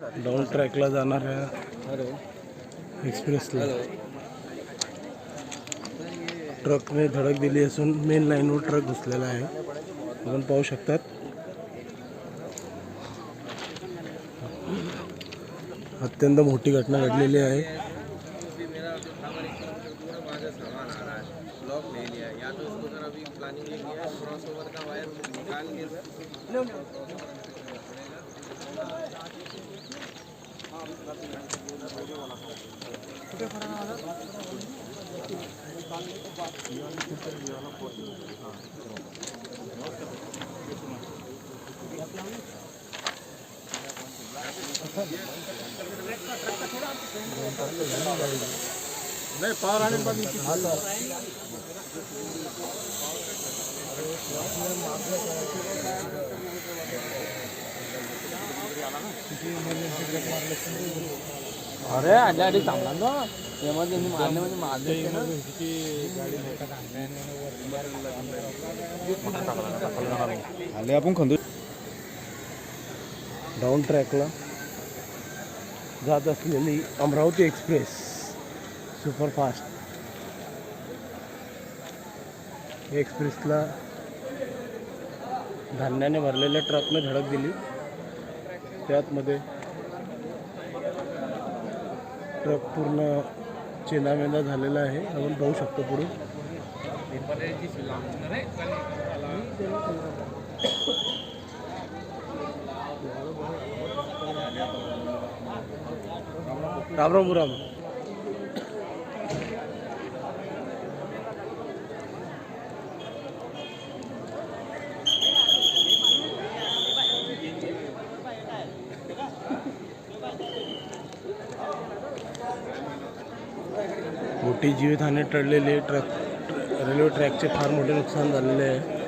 Down ट्रॅकला जाणाऱ्या एक्सप्रेसला ट्रकने धडक दिली असून मेन लाईनवर ट्रक घुसलेला आहे. आपण पाहू शकतात. अत्यंत मोठी घटना घडलेली आहे. नाही पावर आणि लिया या तो अरे आल्या आधी थांबला ना. एमर्जन्सी मारले म्हणजे मारले आले आपण खंदू. डाऊन ट्रॅकला जात असलेली अमरावती एक्सप्रेस सुपरफास्ट एक्सप्रेसला धान्याने भरलेल्या ट्रकने धडक दिली. त्यातमध्ये ट्रक पूर्ण चेनामेंदा झालेला आहे. आपण पाहू शकतो पुढे. राम राम राम. मोठी जीवितहानी टळलेली ट्रक रेल्वे ट्रॅकचे फार मोठे नुकसान झालेले आहे.